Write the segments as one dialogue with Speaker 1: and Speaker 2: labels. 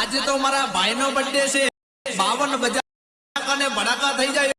Speaker 1: આજે તો મારા ભાઈનો બર્થડે છે. બાવન બજાર અને ભડાકા થઈ જાય.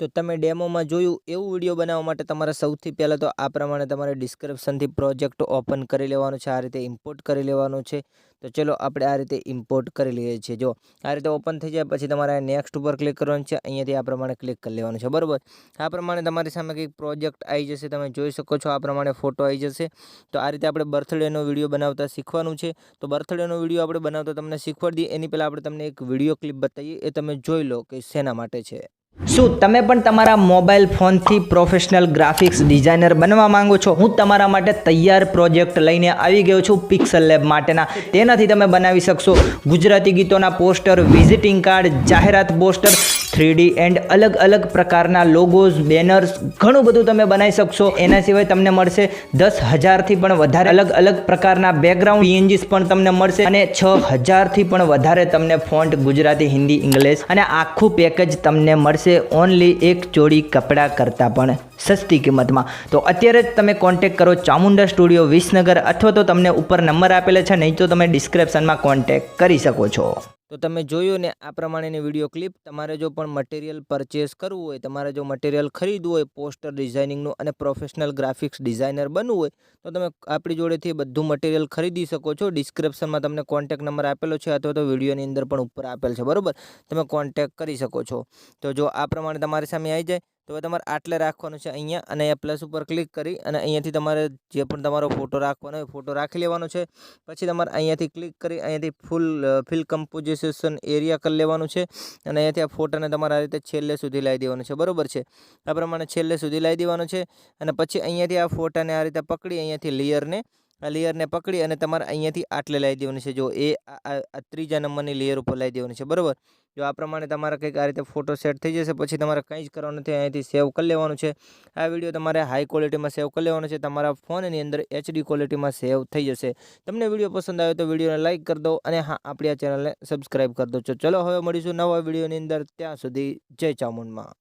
Speaker 2: તો તમે ડેમોમાં જોયું એવું વીડિયો બનાવવા માટે તમારે સૌથી પહેલાં તો આ પ્રમાણે તમારે ડિસ્ક્રિપ્શનથી પ્રોજેક્ટ ઓપન કરી લેવાનું છે, આ રીતે ઇમ્પોર્ટ કરી લેવાનું છે. તો ચલો આપણે આ રીતે ઇમ્પોર્ટ કરી લઈએ છીએ. જો આ રીતે ઓપન થઈ જાય પછી તમારે નેક્સ્ટ ઉપર ક્લિક કરવાનું છે, અહીંયાથી આ પ્રમાણે ક્લિક કરી લેવાનું છે. બરાબર? આ પ્રમાણે તમારી સામે કંઈક પ્રોજેક્ટ આવી જશે, તમે જોઈ શકો છો આ પ્રમાણે ફોટો આવી જશે. તો આ રીતે આપણે બર્થડેનો વીડિયો બનાવતા શીખવાનું છે. તો બર્થડેનો વીડિયો આપણે બનાવતા તમને શીખવાડી દઈએ. એની પહેલાં આપણે તમને એક વીડિયો ક્લિપ બતાવીએ. એ તમે જોઈ લો કે શેના માટે છે. શું તમે પણ તમારા મોબાઈલ ફોનથી પ્રોફેશનલ ગ્રાફિક્સ ડિઝાઇનર બનવા માંગો છો? હું તમારા માટે તૈયાર પ્રોજેક્ટ લઈને આવી ગયો છું પિક્સલ લેબ માટેના. તેનાથી તમે બનાવી શકશો ગુજરાતી ગીતોના પોસ્ટર, વિઝિટિંગ કાર્ડ, જાહેરાત પોસ્ટર, થ્રીડી એન્ડ અલગ અલગ પ્રકારના લોગોઝ બેનર્સ ઘણું બધું તમે બનાવી શકશો. એના સિવાય તમને મળશે દસ હજારથી પણ વધારે અલગ અલગ પ્રકારના બેકગ્રાઉન્ડ પીએનજીસ પણ તમને મળશે અને છ હજારથી પણ વધારે તમને ફોન્ટ ગુજરાતી, હિન્દી, ઇંગ્લિશ અને આખું પેકેજ તમને મળશે. ઓનલી એક જોડી કપડાં કરતાં પણ સસ્તી કિંમતમાં. તો અત્યારે જ તમે કોન્ટેક કરો ચામુંડા સ્ટુડિયો વિસનગર અથવા તો તમને ઉપર નંબર આપેલા છે, નહીં તો તમે ડિસ્ક્રિપ્શનમાં કોન્ટેક કરી શકો છો. તો તમે જોયું ને આ પ્રમાણેની વીડિયો ક્લિપ? તમારે જો પણ મટીરિયલ પરચેસ કરવું હોય, તમારે જો મટીરિયલ ખરીદવું હોય, પોસ્ટર ડિઝાઇનિંગનું અને પ્રોફેશનલ ગ્રાફિક્સ ડિઝાઇનર બનવું હોય, તો તમે આપણી જોડેથી બધું મટીરિયલ ખરીદી શકો છો. ડિસ્ક્રિપ્શનમાં તમને કોન્ટેક નંબર આપેલો છે અથવા તો વિડીયોની અંદર પણ ઉપર આપેલ છે. બરાબર? તમે કોન્ટેક કરી શકો છો. તો જો આ પ્રમાણે તમારી સામે આવી જાય તો હવે તમારે આટલે રાખવાનું છે અહીંયા અને પ્લસ ઉપર ક્લિક કરી અને અહીંયાથી તમારે જે પણ તમારો ફોટો રાખવાનો હોય ફોટો રાખી લેવાનો છે. પછી તમારે અહીંયાથી ક્લિક કરી અહીંયાથી ફૂલ ફિલ કમ્પોઝિશન એરિયા કરી લેવાનું છે અને અહીંયાથી આ ફોટાને તમારે આ રીતે છેલ્લે સુધી લાવી દેવાનું છે. બરાબર છે? આ પ્રમાણે છેલ્લે સુધી લાવી દેવાનું છે અને પછી અહીંયાથી આ ફોટાને આ રીતે પકડી અહીંયાથી લેયરને આ લેયરને પકડી અને તમારે અહીંયાથી આટલે લાવી દેવાની છે. જો એ આ ત્રીજા નંબરની લેયર ઉપર લાવી દેવાની છે. બરોબર? જો આ પ્રમાણે તમારે કંઈક આ રીતે ફોટો સેટ થઈ જશે, પછી તમારે કંઈ જ કરવાનું નથી, અહીંથી સેવ કરી લેવાનું છે. આ વીડિયો તમારે હાઈ ક્વોલિટીમાં સેવ કરી લેવાનો છે. તમારા ફોનની અંદર એચડી ક્વોલિટીમાં સેવ થઈ જશે. તમને વીડિયો પસંદ આવ્યો તો વિડીયોને લાઇક કરી દો અને હા, આપણી આ ચેનલને સબસ્ક્રાઈબ કરી દો. ચલો, હવે મળીશું નવા વિડીયોની અંદર. ત્યાં સુધી જય ચામુંડમાં.